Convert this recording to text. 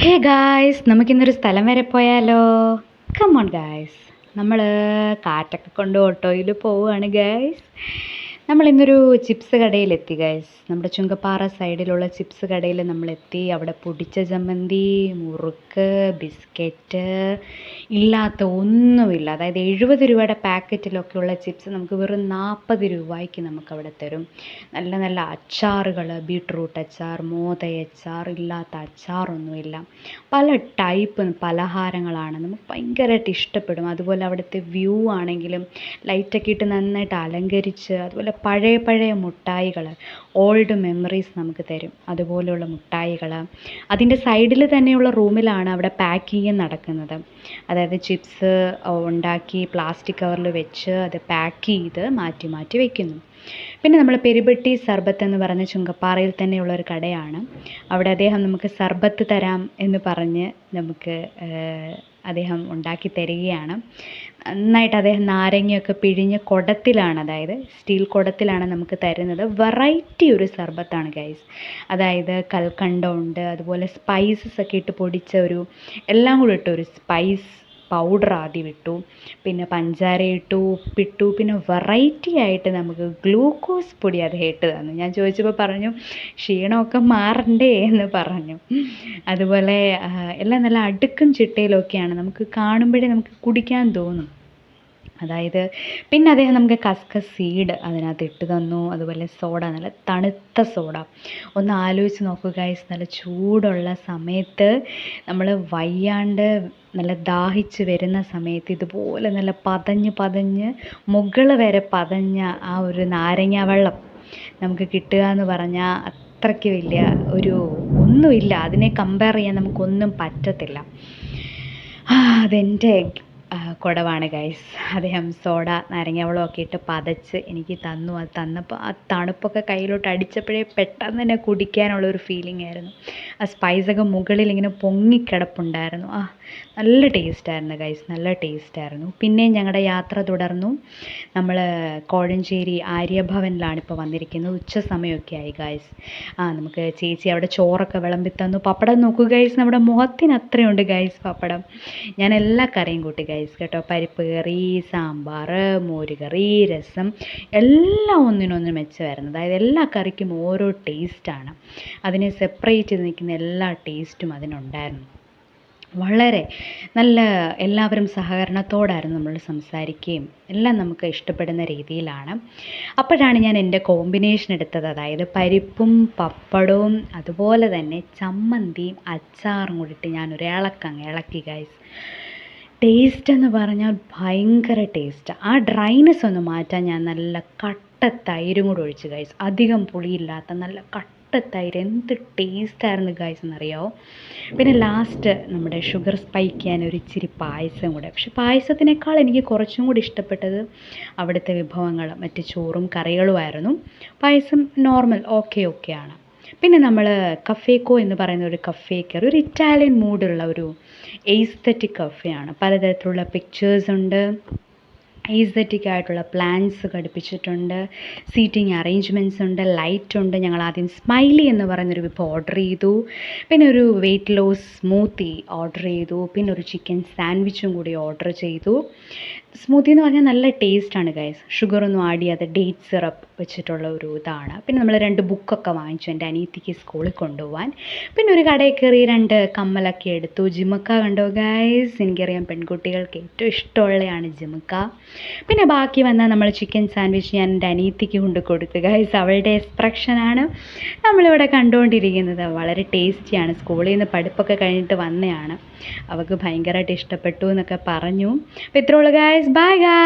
Hey guys നമുക്കിന്നൊരു സ്ഥലം വരെ പോയാലോ? കമ്മോൺ ഗായ്സ് നമ്മൾ കാറ്റൊക്കെ കൊണ്ട് ഓട്ടോയിൽ പോവുകയാണ് ഗായ്സ് നമ്മൾ ഇന്നൊരു ചിപ്സ് കടയിലെത്തി ഗൈസ് നമ്മുടെ ചുങ്കപ്പാറ സൈഡിലുള്ള ചിപ്സ് കടയിൽ നമ്മളെത്തി. അവിടെ പൊടിച്ച ചമ്മന്തി മുറുക്ക് ബിസ്ക്കറ്റ് ഇല്ലാത്ത ഒന്നുമില്ല. അതായത് എഴുപത് രൂപയുടെ പാക്കറ്റിലൊക്കെയുള്ള ചിപ്സ് നമുക്ക് വെറും നാൽപ്പത് രൂപയ്ക്ക് നമുക്കവിടെ തരും. നല്ല നല്ല അച്ചാറുകൾ ബീട്രൂട്ട് അച്ചാർ മോതയച്ചാർ ഇല്ലാത്ത അച്ചാറൊന്നുമില്ല. പല ടൈപ്പ് പലഹാരങ്ങളാണ്. നമുക്ക് ഭയങ്കരമായിട്ട് ഇഷ്ടപ്പെടും. അതുപോലെ അവിടുത്തെ വ്യൂ ആണെങ്കിലും ലൈറ്റൊക്കെ ഇട്ട് നന്നായിട്ട് അലങ്കരിച്ച് അതുപോലെ പഴയ പഴയ മുട്ടായികൾ ഓൾഡ് മെമ്മറീസ് നമുക്ക് തരും. അതുപോലെയുള്ള മുട്ടായികൾ. അതിന്റെ സൈഡിൽ തന്നെയുള്ള റൂമിലാണ് അവിടെ പാക്കിങ് നടക്കുന്നത്. അതായത് ചിപ്സ് ഉണ്ടാക്കി പ്ലാസ്റ്റിക് കവറിൽ വെച്ച് അത് പാക്ക് ചെയ്ത് മാറ്റി മാറ്റി വയ്ക്കുന്നു പിന്നെ നമ്മൾ പെരുപെട്ടി സർബത്ത് എന്ന് പറഞ്ഞ ചുങ്കപ്പാറയിൽ തന്നെയുള്ള ഒരു കടയാണ്. അവിടെ അദ്ദേഹം നമുക്ക് സർബത്ത് തരാം എന്ന് പറഞ്ഞ് നമുക്ക് അദ്ദേഹം ഉണ്ടാക്കി തരികയാണ്. നന്നായിട്ട് അദ്ദേഹം നാരങ്ങയൊക്കെ പിഴിഞ്ഞ് കുടത്തിലാണ് അതായത് സ്റ്റീൽ കുടത്തിലാണ് നമുക്ക് തരുന്നത്. വെറൈറ്റി ഒരു സർബത്താണ് ഗൈസ് അതായത് കൽക്കണ്ടമുണ്ട് അതുപോലെ സ്പൈസസ് ഒക്കെ ഇട്ട് പൊടിച്ച ഒരു എല്ലാം കൂടി ഇട്ട ഒരു സ്പൈസ് പൗഡർ ആദ്യം ഇട്ടു. പിന്നെ പഞ്ചാര ഇട്ടു ഉപ്പിട്ടു. പിന്നെ വെറൈറ്റി ആയിട്ട് നമുക്ക് ഗ്ലൂക്കോസ് പൊടി അദ്ദേഹം ഇട്ട് തന്നു. ഞാൻ ചോദിച്ചപ്പോൾ പറഞ്ഞു ക്ഷീണമൊക്കെ മാറണ്ടേ എന്ന് പറഞ്ഞു. അതുപോലെ എല്ലാം നല്ല അടുക്കും ചിട്ടയിലൊക്കെയാണ്. നമുക്ക് കാണുമ്പോഴേ നമുക്ക് കുടിക്കാൻ തോന്നും. അതായത് പിന്നെ അദ്ദേഹം നമുക്ക് കസ്ക സീഡ് അതിനകത്ത് ഇട്ട് തന്നു. അതുപോലെ സോഡ നല്ല തണുത്ത സോഡ. ഒന്ന് ആലോചിച്ച് നോക്കുക നല്ല ചൂടുള്ള സമയത്ത് നമ്മൾ വയ്യാണ്ട് നല്ല ദാഹിച്ച് വരുന്ന സമയത്ത് ഇതുപോലെ നല്ല പതഞ്ഞ് പതഞ്ഞ് മുകൾ വരെ പതഞ്ഞ ആ ഒരു നാരങ്ങ വെള്ളം നമുക്ക് കിട്ടുക എന്ന് പറഞ്ഞാൽ അത്രയ്ക്ക് വലിയ ഒരു ഒന്നുമില്ല. അതിനെ കമ്പയർ ചെയ്യാൻ നമുക്കൊന്നും പറ്റത്തില്ല. അതെന്റെ കുടവാണ് ഗൈസ് അദ്ദേഹം സോഡ നാരങ്ങ വെള്ളമൊക്കെ ഇട്ട് പതച്ച് എനിക്ക് തന്നു. അത് തന്നപ്പോൾ ആ തണുപ്പൊക്കെ കയ്യിലോട്ട് അടിച്ചപ്പോഴേ പെട്ടെന്ന് തന്നെ കുടിക്കാനുള്ള ഒരു ഫീലിംഗ് ആയിരുന്നു. ആ സ്പൈസൊക്കെ മുകളിൽ ഇങ്ങനെ പൊങ്ങിക്കിടപ്പുണ്ടായിരുന്നു. ആ നല്ല ടേസ്റ്റായിരുന്നു ഗൈസ് നല്ല ടേസ്റ്റായിരുന്നു പിന്നെയും ഞങ്ങളുടെ യാത്ര തുടർന്നു. നമ്മൾ കോഴഞ്ചേരി ആര്യഭവനിലാണ് ഇപ്പോൾ വന്നിരിക്കുന്നത്. ഉച്ച സമയമൊക്കെ ആയി ഗൈസ് ആ നമുക്ക് ചേച്ചി അവിടെ ചോറൊക്കെ വിളമ്പി തന്നു. പപ്പടം നോക്കൂ ഗൈസ് നമ്മുടെ മുഖത്തിന് അത്രയുണ്ട് ഗൈസ് പപ്പടം. ഞാൻ എല്ലാ കറിയും കൂട്ടി ഗൈസ് കേട്ടോ പരിപ്പ് കറി സാമ്പാർ മോരുകറി രസം എല്ലാം ഒന്നിനൊന്ന് മെച്ചമായിരുന്നു അതായത് എല്ലാ കറിക്കും ഓരോ ടേസ്റ്റാണ് അതിനെ സെപ്പറേറ്റ് ചെയ്ത് നിൽക്കുന്ന എല്ലാ ടേസ്റ്റും അതിനുണ്ടായിരുന്നു. വളരെ നല്ല എല്ലാവരും സഹകരണത്തോടായിരുന്നു നമ്മൾ സംസാരിക്കുകയും എല്ലാം നമുക്ക് ഇഷ്ടപ്പെടുന്ന രീതിയിലാണ്. അപ്പോഴാണ് ഞാൻ എന്റെ കോമ്പിനേഷൻ എടുത്തത്. അതായത് പരിപ്പും പപ്പടവും അതുപോലെ തന്നെ ചമ്മന്തിയും അച്ചാറും കൂടിയിട്ട് ഞാനൊരു ഇളക്കങ്ങ് ഇളക്കി ഗൈസ് ടേസ്റ്റ് എന്ന് പറഞ്ഞാൽ ഭയങ്കര ടേസ്റ്റ്. ആ ഡ്രൈനെസ് ഒന്ന് മാറ്റാൻ ഞാൻ നല്ല കട്ട തൈരും കൂടെ ഒഴിച്ച് ഗൈസ് അധികം പുളിയില്ലാത്ത നല്ല കട്ട തൈര്. എന്ത് ടേസ്റ്റായിരുന്നു ഗൈസ് എന്നറിയാമോ പിന്നെ ലാസ്റ്റ് നമ്മുടെ ഷുഗർ സ്പൈക്ക് ചെയ്യാൻ ഒരു ഇച്ചിരി പായസം കൂടെ. പക്ഷെ പായസത്തിനേക്കാൾ എനിക്ക് കുറച്ചും കൂടി ഇഷ്ടപ്പെട്ടത് അവിടുത്തെ വിഭവങ്ങൾ മറ്റ് ചോറും കറികളുമായിരുന്നു. പായസം നോർമൽ ഓക്കെ ഓക്കെയാണ് പിന്നെ നമ്മൾ കഫേക്കോ എന്ന് പറയുന്ന ഒരു കഫേ കയറി ഒരു ഇറ്റാലിയൻ മൂഡുള്ള ഒരു എയ്സ്തറ്റിക് കഫേയാണ് പലതരത്തിലുള്ള പിക്ചേഴ്സ് ഉണ്ട്. ഈസ്തറ്റിക് ആയിട്ടുള്ള പ്ലാൻസ് ഘടിപ്പിച്ചിട്ടുണ്ട്. സീറ്റിംഗ് അറേഞ്ച്മെന്റ്സ് ഉണ്ട്. ലൈറ്റ് ഉണ്ട്. ഞങ്ങൾ ആദ്യം സ്മൈലി എന്ന് പറയുന്നൊരു വിഭവം ഓർഡർ ചെയ്തു. പിന്നെ ഒരു വെയിറ്റ് ലോസ് സ്മൂത്തി ഓർഡർ ചെയ്തു. പിന്നെ ഒരു ചിക്കൻ സാൻഡ്വിച്ചും കൂടി ഓർഡർ ചെയ്തു. സ്മൂത്തി എന്ന് പറഞ്ഞാൽ നല്ല ടേസ്റ്റാണ് ഗൈസ് ഷുഗറൊന്നും ആഡ് ചെയ്യാതെ ഡേറ്റ് സിറപ്പ് വെച്ചിട്ടുള്ള ഒരു ഇതാണ്. പിന്നെ നമ്മൾ രണ്ട് ബുക്കൊക്കെ വാങ്ങിച്ചു എന്റെ അനിയത്തിക്ക് സ്കൂളിൽ കൊണ്ടുപോകാൻ പിന്നെ ഒരു കടയിൽ കയറി രണ്ട് കമ്മലൊക്കെ എടുത്തു. ജിമുക്ക കണ്ടോ ഗൈസ് എനിക്കറിയാം പെൺകുട്ടികൾക്ക് ഏറ്റവും ഇഷ്ടമുള്ളതാണ് ജിമുക്ക. പിന്നെ ബാക്കി വന്നാൽ നമ്മൾ ചിക്കൻ സാൻഡ്വിച്ച് ഞാൻ എന്റെ അനിയത്തിക്ക് കൊണ്ട് കൊടുത്തു ഗൈസ് അവളുടെ എക്സ്പ്രഷനാണ് നമ്മളിവിടെ കണ്ടുകൊണ്ടിരിക്കുന്നത് വളരെ ടേസ്റ്റിയാണ് സ്കൂളിൽ നിന്ന് പഠിപ്പൊക്കെ കഴിഞ്ഞിട്ട് വന്നതാണ്. അവൾക്ക് ഭയങ്കരമായിട്ട് ഇഷ്ടപ്പെട്ടു എന്നൊക്കെ പറഞ്ഞു. അപ്പോൾ ഇത്രയുള്ളൂ ഗായ്സ് ബൈ ഗൈസ്